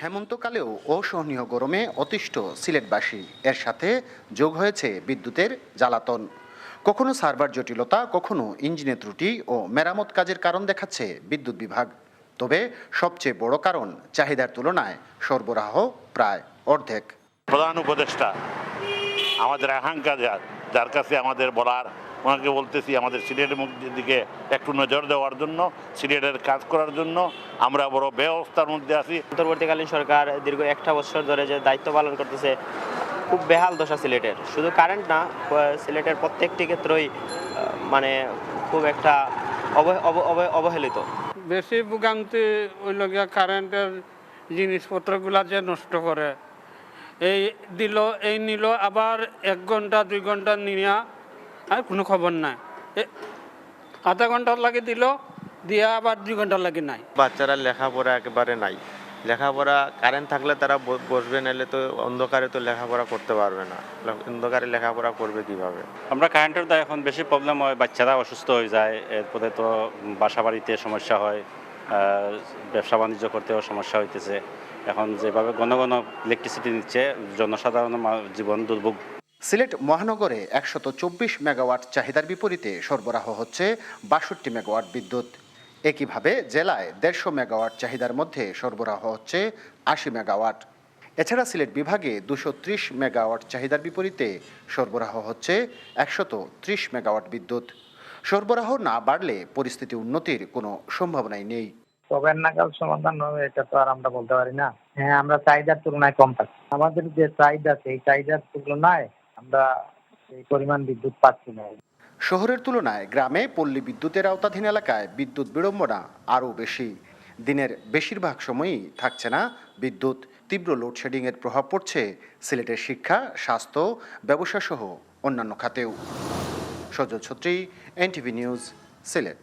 হেমন্তকালেও অসহনীয় গরমে অতিষ্ঠ সিলেটবাসী। এর সাথে যোগ হয়েছে বিদ্যুতের জ্বালাতন। কখনো সার্ভার জটিলতা, কখনো ইঞ্জিনের ত্রুটি ও মেরামত কাজের কারণ দেখাচ্ছে বিদ্যুৎ বিভাগ। তবে সবচেয়ে বড় কারণ চাহিদার তুলনায় সরবরাহ প্রায় অর্ধেক। প্রধান উপদেষ্টা, আমাদের আকাঙ্ক্ষা যার কাছে আমাদের বলার ওনাকে বলতেছি আমাদের সিলেটের মধ্যে দিকে একটু নজর দেওয়ার জন্য সিলেটের কাজ করার জন্য আমরা বড় ব্যবস্থার মধ্যে আছি। অন্তর্বর্তীকালীন সরকার দীর্ঘ একটা বছর ধরে যে দায়িত্ব পালন করতেছে খুব বেহাল দশা সিলেটের। শুধু কারেন্ট না সিলেটের প্রত্যেকটি ক্ষেত্রই মানে খুব একটা অব- অব- অব- অবহেলিত। বেশি ভোগান্তি ওই লগিয়া কারেন্টের জিনিসপত্রগুলা যে নষ্ট করে। এই দিল এই নিল আবার এক ঘণ্টা দুই ঘণ্টা নিয়া আর কোনো খবর নাই। এ আধা ঘণ্টার লাগে দিল দিয়া আবার দুই ঘণ্টার লাগে নাই। বাচ্চারা লেখাপড়া একেবারে নাই। লেখাপড়া কারেন্ট থাকলে তারা ব- বসবে নাহলে তো অন্ধকারে তো লেখাপড়া করতে পারবে না। অন্ধকারে লেখাপড়া করবে কীভাবে? আমরা কারেন্টের তো এখন বেশি প্রবলেম হয় বাচ্চারা অসুস্থ হয়ে যায় এরপরে তো বাসা বাড়িতে সমস্যা হয় ব্যবসা বাণিজ্য করতেও সমস্যা হইতেছে। এখন যেভাবে ঘন ঘন ইলেকট্রিসিটি নিচ্ছে জনসাধারণ জীবন দুর্ভোগ সিলেট মহানগরে একশত চব্বিশ মেগাওয়াট চাহিদার বিপরীতে সরবরাহ হচ্ছে বাষট্টি মেগাওয়াট বিদ্যুৎ। একইভাবে জেলায় দেড়শো মেগাওয়াট চাহিদার মধ্যে সরবরাহ হচ্ছে আশি মেগাওয়াট। এছাড়া সিলেট বিভাগে দুশো ত্রিশ মেগাওয়াট চাহিদার বিপরীতে সরবরাহ হচ্ছে একশত ত্রিশ মেগাওয়াট বিদ্যুৎ। সরবরাহ না বাড়লে পরিস্থিতি উন্নতির কোনো সম্ভাবনাই নেই। কবের নাগাদ সমাধান হবে, এটা তো আর আমরা বলতে পারি না। হ্যাঁ আমরা চাহিদার তুলনায় কম পাচ্ছি আমাদের যে চাহিদা, সেই চাহিদার তুলনায় আমরা এই পরিমাণ বিদ্যুৎ পাচ্ছি না। শহরের তুলনায় গ্রামে পল্লী বিদ্যুতের আওতাধীন এলাকায় বিদ্যুৎ বিড়ম্বনা আরও বেশি। দিনের বেশিরভাগ সময়ই থাকছে না বিদ্যুৎ। তীব্র লোডশেডিংয়ের প্রভাব পড়ছে সিলেটের শিক্ষা, স্বাস্থ্য ব্যবসা সহ অন্যান্য খাতেও। Sajal Chhatri, NTV news, Sylhet.